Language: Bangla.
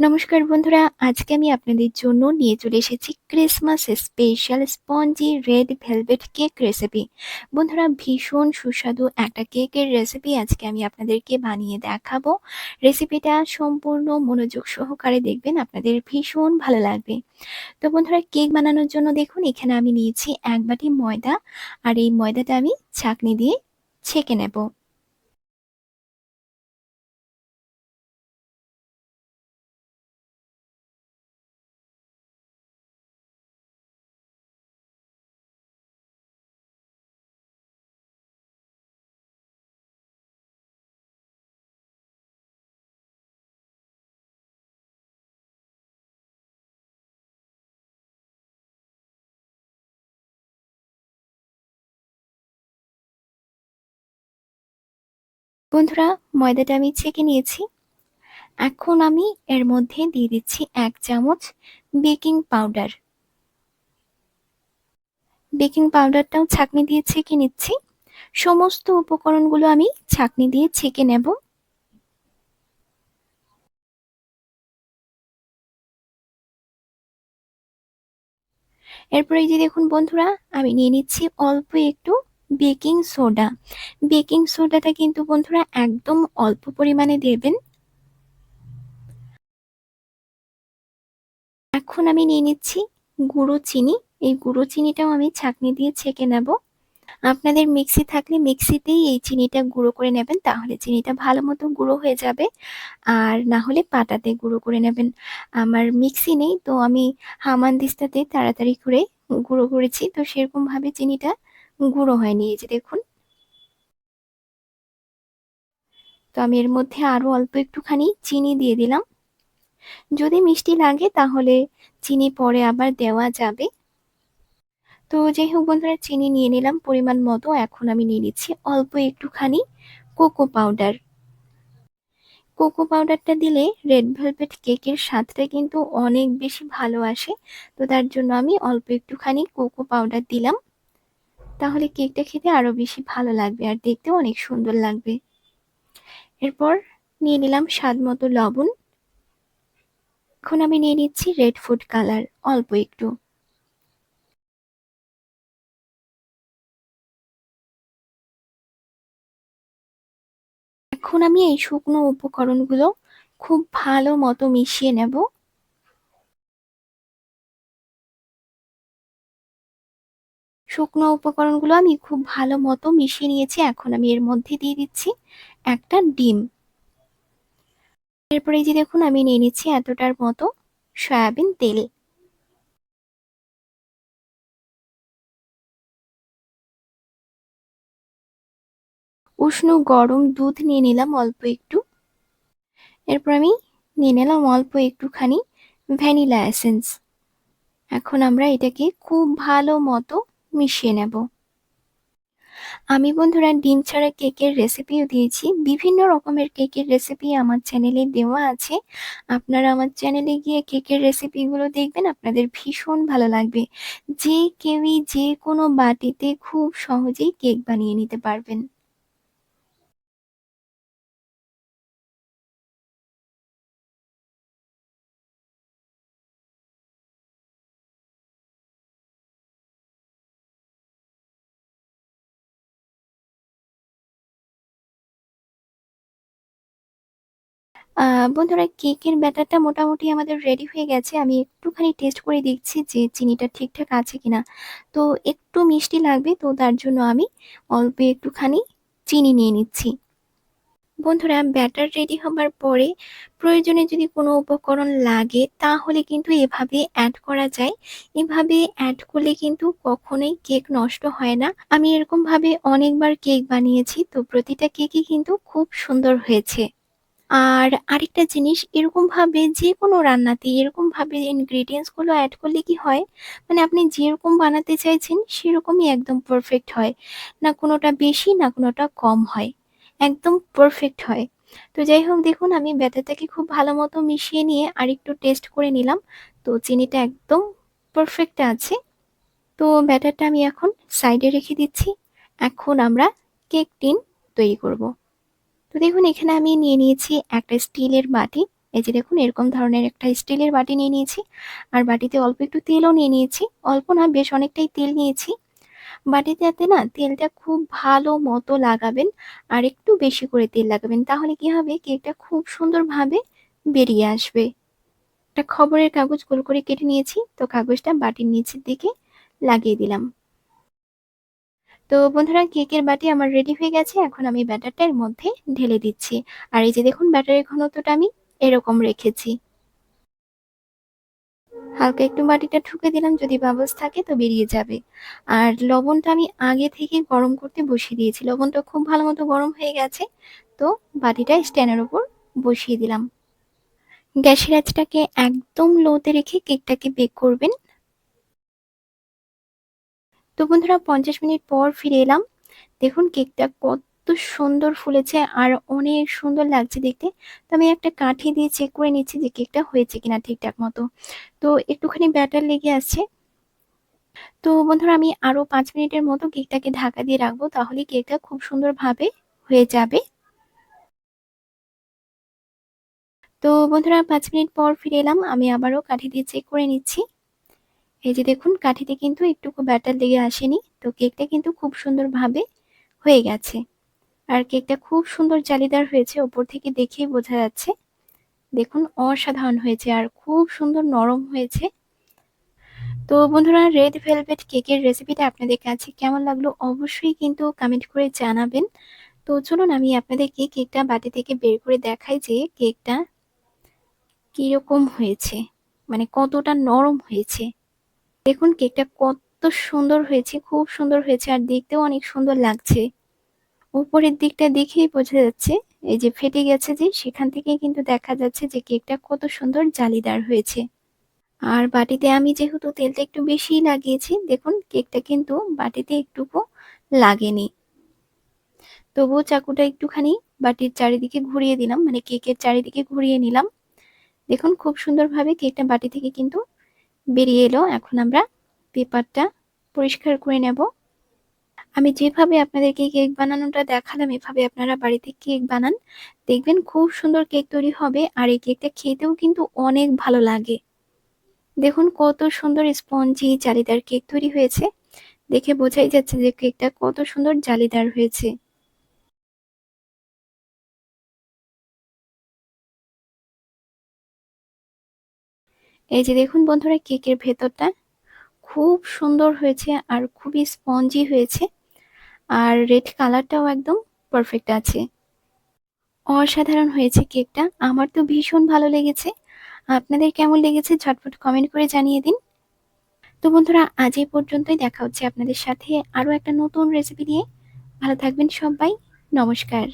নমস্কার বন্ধুরা, আজকে আমি আপনাদের জন্য নিয়ে চলে এসেছি Christmas special spongy red velvet cake recipe বন্ধুরা, ভীষণ সুস্বাদু একটা কেকের রেসিপি আজকে আমি আপনাদেরকে বানিয়ে দেখাবো। রেসিপিটা সম্পূর্ণ মনোযোগ সহকারে দেখবেন, আপনাদের ভীষণ ভালো লাগবে। তো বন্ধুরা কেক বানানোর জন্য দেখুন, এখানে আমি নিয়েছি এক বাটি ময়দা, আর এই ময়দাটা আমি ছাঁকনি দিয়ে ছেঁকে নেব। বন্ধুরা, ময়দাটা আমি ছেঁকে নিয়েছি। এখন আমি এর মধ্যে দিয়ে দিচ্ছি এক চামচ বেকিং পাউডার। বেকিং পাউডারটাও ছাঁকনি দিয়ে ছেঁকে নিচ্ছি। সমস্ত উপকরণগুলো আমি ছাঁকনি দিয়ে ছেঁকে নেব। এরপরে যে দেখুন বন্ধুরা, আমি নিয়ে নিচ্ছি অল্প একটু বেকিং সোডা। বেকিং সোডাটা কিন্তু বন্ধুরা একদম অল্প পরিমাণে দেবেন। এখন আমি নিয়ে নিচ্ছি গুঁড়ো চিনি। এই গুঁড়ো চিনিটাও আমি ছাঁকনি দিয়ে ছেঁকে নেব। আপনাদের মিক্সি থাকলে মিক্সিতেই এই চিনিটা গুঁড়ো করে নেবেন, তাহলে চিনিটা ভালো মতো গুঁড়ো হয়ে যাবে। আর না হলে পাটাতে গুঁড়ো করে নেবেন। আমার মিক্সি নেই, তো আমি হামানদিস্তাতে তাড়াতাড়ি করে গুঁড়ো করেছি, তো সেরকমভাবে চিনিটা গুঁড়ো হয়নি এই যে দেখুন। তো আমি এর মধ্যে আরও অল্প একটুখানি চিনি দিয়ে দিলাম। যদি মিষ্টি লাগে তাহলে চিনি পরে আবার দেওয়া যাবে। তো যাই হোক বন্ধুরা, চিনি নিয়ে নিলাম পরিমাণ মতো। এখন আমি নিয়ে নিচ্ছি অল্প একটুখানি কোকো পাউডার। কোকো পাউডারটা দিলে রেড ভেলভেট কেকের স্বাদটা কিন্তু অনেক বেশি ভালো আসে। তো তার জন্য আমি অল্প একটুখানি কোকো পাউডার দিলাম। তাহলে কেকটা খেতে আরও বেশি ভালো লাগবে আর দেখতেও অনেক সুন্দর লাগবে। এরপর নিয়ে নিলাম স্বাদ মতো লবণ। এখন আমি নিয়ে নিচ্ছি রেড ফুড কালার, অল্প একটু। এখন আমি এই শুকনো উপকরণগুলো খুব ভালো মতো মিশিয়ে নেব। শুকনো উপকরণগুলো আমি খুব ভালো মতো মিশিয়ে নিয়েছি, এখন আমি এর মধ্যে দিয়ে দিচ্ছি একটা ডিম। এরপরে যে দেখুন, আমি নিয়ে নিচ্ছি এতটার মতো সয়াবিন তেল। উষ্ণ গরম দুধ নিয়ে নিলাম অল্প একটু। এরপর আমি নিয়ে নিলাম অল্প একটুখানি ভ্যানিলা এসেন্স। এখন আমরা এটাকে খুব ভালো মতো মিশিয়ে নেব। আমি বন্ধুরা ডিম ছাড়া কেকের রেসিপিও দিয়েছি। বিভিন্ন রকমের কেকের রেসিপি আমার চ্যানেলে দেওয়া আছে। আপনারা আমার চ্যানেলে গিয়ে কেকের রেসিপিগুলো দেখবেন, আপনাদের ভীষণ ভালো লাগবে। যে কেউই যে কোনো বাটিতে খুব সহজেই কেক বানিয়ে নিতে পারবেন। বন্ধুরা কেকের ব্যাটারটা মোটামুটি আমাদের রেডি হয়ে গেছে। আমি একটুখানি টেস্ট করে দেখছি যে চিনিটা ঠিকঠাক আছে কিনা। তো একটু মিষ্টি লাগবে, তো তার জন্য আমি অল্প একটুখানি চিনি নিয়ে নিচ্ছি। বন্ধুরা ব্যাটার রেডি হবার পরে প্রয়োজনে যদি কোনো উপকরণ লাগে, তাহলে কিন্তু এভাবে অ্যাড করা যায়। এভাবে অ্যাড করলে কিন্তু কখনোই কেক নষ্ট হয় না। আমি এরকমভাবে অনেকবার কেক বানিয়েছি, তো প্রতিটা কেকই কিন্তু খুব সুন্দর হয়েছে। আর আরেকটা জিনিস, এরকমভাবে যে কোনো রান্নাতে এরকমভাবে ইনগ্রিডিয়েন্টসগুলো অ্যাড করলে কি হয়? মানে আপনি যেরকম বানাতে চাইছেন, সেরকমই একদম পারফেক্ট হয়। না কোনোটা বেশি, না কোনোটা কম হয়। একদম পারফেক্ট হয়। তো যাই হোক, দেখুন, আমি ব্যাটারটাকে খুব ভালো মতো মিশিয়ে নিয়ে আরেকটু টেস্ট করে নিলাম। তো চিনিটা একদম পারফেক্ট আছে। তো ব্যাটারটা আমি এখন সাইডে রেখে দিচ্ছি। এখন আমরা কেক টিন তৈরি করব। তো দেখুন, এখানে আমি নিয়ে নিয়েছি একটা স্টিলের বাটি। এই যে দেখুন, এরকম ধরনের একটা স্টিলের বাটি নিয়ে নিয়েছি। আর বাটিতে অল্প একটু তেলও নিয়ে নিয়েছি। অল্প না, বেশ অনেকটাই তেল নিয়েছি। বাটিটাতে না তেলটা খুব ভালো মতো লাগাবেন আর একটু বেশি করে তেল লাগাবেন, তাহলে কি হবে? কেকটা খুব সুন্দরভাবে বেরিয়ে আসবে। একটা খবরের কাগজ গোল করে কেটে নিয়েছি। তো কাগজটা বাটির নিচের দিকে লাগিয়ে দিলাম। তো বন্ধুরা কেকের বাটি আমার রেডি হয়ে গেছে। এখন আমি ব্যাটারটা এর মধ্যে ঢেলে দিচ্ছি। আর এই যে দেখুন, ব্যাটারের ঘনত্বটা আমি এরকম রেখেছি। হালকা একটু বাটিটা ঠুকে দিলাম, যদি বাবলস থাকে তো বেরিয়ে যাবে। আর লবণটা আমি আগে থেকে গরম করতে বসিয়ে দিয়েছি। লবণটা খুব ভালো মতো গরম হয়ে গেছে। তো বাটিটা স্ট্যান্ডের ওপর বসিয়ে দিলাম। গ্যাসের আঁচটাকে একদম লোতে রেখে কেকটাকে বেক করবেন। তো বন্ধুরা, পঞ্চাশ মিনিট পর ফিরে এলাম। দেখুন কেকটা কত সুন্দর ফুলেছে আর অনেক সুন্দর লাগছে দেখতে। তো আমি একটা কাঠি দিয়ে চেক করে নিচ্ছি যে কেকটা হয়েছে কিনা ঠিকঠাক মতো। তো একটুখানি ব্যাটার লেগে আছে। তো বন্ধুরা, আমি আরও পাঁচ মিনিটের মতো কেকটাকে ঢাকা দিয়ে রাখব তাহলে কেকটা খুব সুন্দরভাবে হয়ে যাবে। তো বন্ধুরা, পাঁচ মিনিট পর ফিরে এলাম। আমি আবারও কাঠি দিয়ে চেক করে নিচ্ছি। এই যে দেখুন, কাঠিতে কিন্তু একটুকু ব্যাটার লেগে আসেনি, তো কেকটা কিন্তু খুব সুন্দরভাবে হয়ে গেছে। আর কেকটা খুব সুন্দর জালিদার হয়েছে, ওপর থেকে দেখেই বোঝা যাচ্ছে। দেখুন, অসাধারণ হয়েছে আর খুব সুন্দর নরম হয়েছে। তো বন্ধুরা, রেড ভেলভেট কেকের রেসিপিটা আপনাদের কাছে কেমন লাগল অবশ্যই কিন্তু কমেন্ট করে জানাবেন। তো চলুন, আমি আপনাদেরকে কেকটা বাটি থেকে বের করে দেখাই যে কেকটা কীরকম হয়েছে মানে কতটা নরম হয়েছে। দেখুন কেকটা কত সুন্দর হয়েছে, খুব সুন্দর হয়েছে আর দেখতেও অনেক সুন্দর লাগছে। উপরের দিকটা দেখেই বোঝা যাচ্ছে, এই যে ফেটে গেছে যে, সেখান থেকে কিন্তু দেখা যাচ্ছে যে কেকটা কত সুন্দর জালিদার হয়েছে। আর বাটিতে আমি যেহেতু তেলটা একটু বেশি লাগিয়েছি, দেখুন কেকটা কিন্তু বাটিতে একটুকু লাগেনি। তবুও চাকুটা একটুখানি বাটির চারিদিকে ঘুরিয়ে দিলাম মানে কেকের চারিদিকে ঘুরিয়ে নিলাম। দেখুন খুব সুন্দরভাবে কেকটা বাটি থেকে কিন্তু বেরিয়ে এলো। এখন আমরা পেপারটা পরিষ্কার করে নেব। আমি যেভাবে আপনাদেরকে কেক বানানোটা দেখালাম, এভাবে আপনারা বাড়িতে কেক বানান। দেখবেন খুব সুন্দর কেক তৈরি হবে আর এই কেকটা খেতেও কিন্তু অনেক ভালো লাগে। দেখুন কত সুন্দর স্পঞ্জি, জালিদার কেক তৈরি হয়েছে। দেখে বোঝাই যাচ্ছে যে কেকটা কত সুন্দর জালিদার হয়েছে। এই যে দেখুন বন্ধুরা কেকের ভেতরটা। খুব সুন্দর হয়েছে আর খুবই স্পঞ্জি হয়েছে। আর রেড কালারটাও একদম পারফেক্ট আছে। অসাধারণ হয়েছে কেকটা। আমার তো ভীষণ ভালো লেগেছে। আপনাদের কেমন লেগেছে ঝটপট কমেন্ট করে জানিয়ে দিন। তো বন্ধুরা, আজ এই পর্যন্তই। দেখা হচ্ছে আপনাদের সাথে আরও একটা নতুন রেসিপি নিয়ে। ভালো থাকবেন সবাই। নমস্কার।